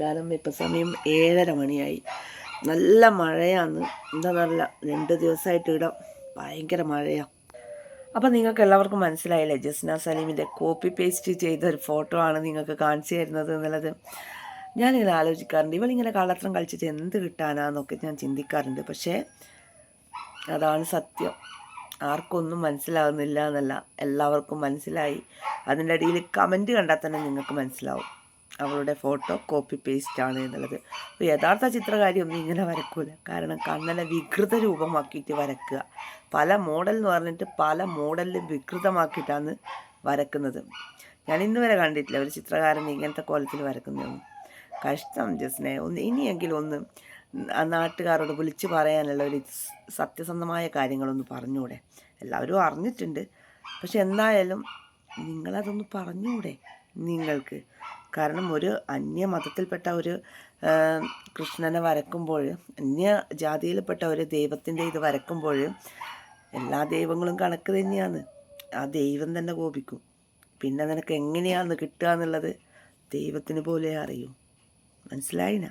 കാരണം ഇപ്പം സമയം ഏഴര മണിയായി. നല്ല മഴയാണ്. എന്താണെന്നറിയില്ല രണ്ട് ദിവസമായിട്ട് ഇവിടെ ഭയങ്കര മഴയാണ് അപ്പം നിങ്ങൾക്ക് എല്ലാവർക്കും മനസ്സിലായില്ലേ? ജസ്ന സലീമിന്റെ കോപ്പി പേസ്റ്റ് ചെയ്ത ഒരു ഫോട്ടോ ആണ് നിങ്ങൾക്ക് കാണിച്ചു തരുന്നത് എന്നുള്ളത്. ഞാനിങ്ങനെ ആലോചിക്കാറുണ്ട്. ഇവളിങ്ങനെ കള്ളത്രം കളിച്ചിട്ട് എന്ത് കിട്ടാനാന്നൊക്കെ ഞാൻ ചിന്തിക്കാറുണ്ട്. പക്ഷേ അതാണ് സത്യം. ആർക്കൊന്നും മനസ്സിലാകുന്നില്ല എന്നല്ല. എല്ലാവർക്കും മനസ്സിലായി. അതിന്റെ അടിയിൽ കമന്റ് കണ്ടാൽ തന്നെ നിങ്ങൾക്ക് മനസ്സിലാവും. അവളുടെ ഫോട്ടോ കോപ്പി പേസ്റ്റ് ആണ് എന്നുള്ളത്. യഥാർത്ഥ ചിത്രകാരി ഒന്നും ഇങ്ങനെ വരക്കൂല. കാരണം കണ്ണനെ വികൃത രൂപമാക്കിയിട്ട് വരക്കുക. പല മോഡൽ എന്ന് പറഞ്ഞിട്ട് പല മോഡലിലും വികൃതമാക്കിയിട്ടാണ് വരക്കുന്നത്. ഞാൻ ഇന്ന് വരെ കണ്ടിട്ടില്ല ഒരു ചിത്രകാരൻ ഇങ്ങനത്തെ കോലത്തിൽ വരക്കുന്നതൊന്നും. കഷ്ടം ജസ്നെ. ഒന്ന് ഇനിയെങ്കിലും ഒന്ന് നാട്ടുകാരോട് വിളിച്ച് പറയാനുള്ള ഒരു സത്യസന്ധമായ കാര്യങ്ങളൊന്ന് പറഞ്ഞൂടെ എല്ലാവരും അറിഞ്ഞിട്ടുണ്ട്. പക്ഷെ എന്തായാലും നിങ്ങളതൊന്ന് പറഞ്ഞൂടെ നിങ്ങൾക്ക്? കാരണം ഒരു അന്യ മതത്തിൽപ്പെട്ട ഒരു കൃഷ്ണനെ വരക്കുമ്പോൾ അന്യ ജാതിയിൽപ്പെട്ട ഒരു ദൈവത്തിന്റെ ഇത് വരക്കുമ്പോൾ എല്ലാ ദൈവങ്ങളും കണക്ക് തന്നെയാണ്. ആ ദൈവം തന്നെ കോപിക്കും. പിന്നെ നിനക്ക് എങ്ങനെയാണ് കിട്ടുക എന്നുള്ളത് ദൈവത്തിന് പോലെ അറിയും. മനസ്സിലായിനാ?